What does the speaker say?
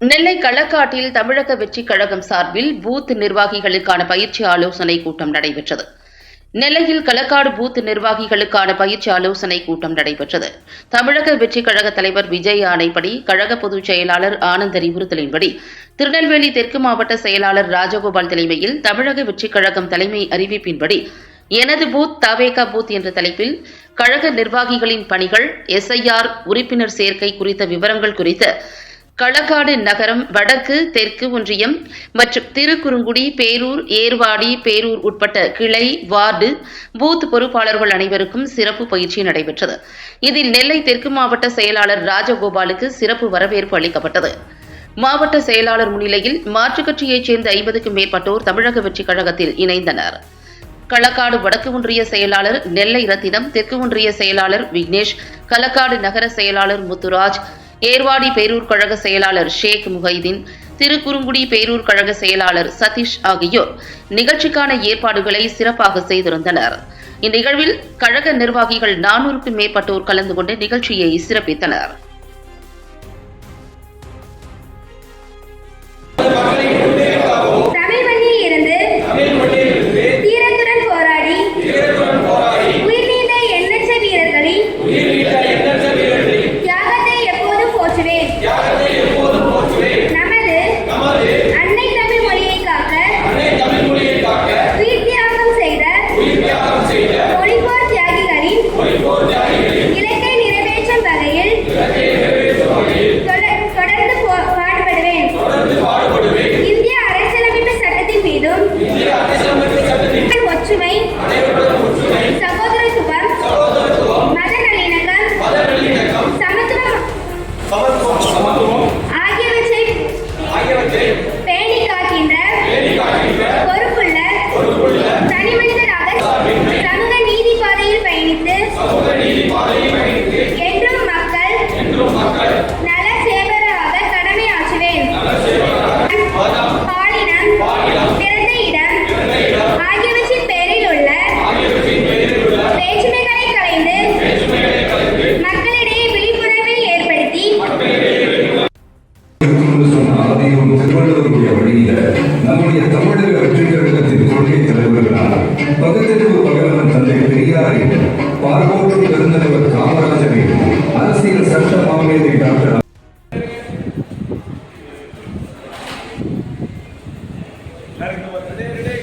நெல்லை களக்காட்டில் தமிழக வெற்றிக் கழகம் சார்பில் பூத் நிர்வாகிகளுக்கான பயிற்சி ஆலோசனை கூட்டம் நடைபெற்றது. நெல்லையில் களக்காடு பூத் நிர்வாகிகளுக்கான பயிற்சி ஆலோசனை கூட்டம் நடைபெற்றது. தமிழக வெற்றிக் கழக தலைவர் விஜய் ஆணைப்படி கழக பொதுச் செயலாளர் ஆனந்த் அறிவுறுத்தலின்படி திருநெல்வேலி தெற்கு மாவட்ட செயலாளர் ராஜகோபால் தலைமையில் தமிழக வெற்றிக் கழகம் தலைமை அறிவிப்பின்படி எனது பூத் தவேகா பூத் என்ற தலைப்பில் கழக நிர்வாகிகளின் பணிகள் எஸ்ஐஆர் உறுப்பினர் சேர்க்கை குறித்த விவரங்கள் குறித்து களக்காடு நகரம் வடக்கு தெற்கு ஒன்றியம் மற்றும் திருக்குறுங்குடி பேரூர் ஏர்வாடி பேரூர் உட்பட்ட கிளை வார்டு பூத் பொறுப்பாளர்கள் அனைவருக்கும் சிறப்பு பயிற்சி நடைபெற்றது. இதில் நெல்லை தெற்கு மாவட்ட செயலாளர் ராஜகோபாலுக்கு சிறப்பு வரவேற்பு அளிக்கப்பட்டது. மாவட்ட செயலாளர் முன்னிலையில் மாற்றுக் கட்சியைச் சேர்ந்த ஐம்பதுக்கும் மேற்பட்டோர் தமிழக வெற்றிக் கழகத்தில் இணைந்தனர். களக்காடு வடக்கு ஒன்றிய செயலாளர் நெல்லை ரத்தினம் தெற்கு ஒன்றிய செயலாளர் விக்னேஷ் களக்காடு நகர செயலாளர் முத்துராஜ் ஏர்வாடி பேரூர் கழக செயலாளர் ஷேக் முகைதீன் திருக்குறுங்குடி பேரூர் கழக செயலாளர் சதீஷ் ஆகியோர் நிகழ்ச்சிக்கான ஏற்பாடுகளை சிறப்பாக செய்திருந்தனர். இந்நிகழ்வில் கழக நிர்வாகிகள் நானூறுக்கும் மேற்பட்டோர் கலந்து கொண்டு நிகழ்ச்சியை சிறப்பித்தனர். Yeah. Amen. நம்முடைய தமிழக வெற்றிக்கழகத்தின் கொள்கை தலைவர்களான பகுத்தறிவு பகலவன் தந்தை பெரியாரை பார்வோட்டு பெருந்தலைவர் காமராஜரை அரசியல் சட்ட மாமேதை டாக்டர் நெருங்குவது நேரிலே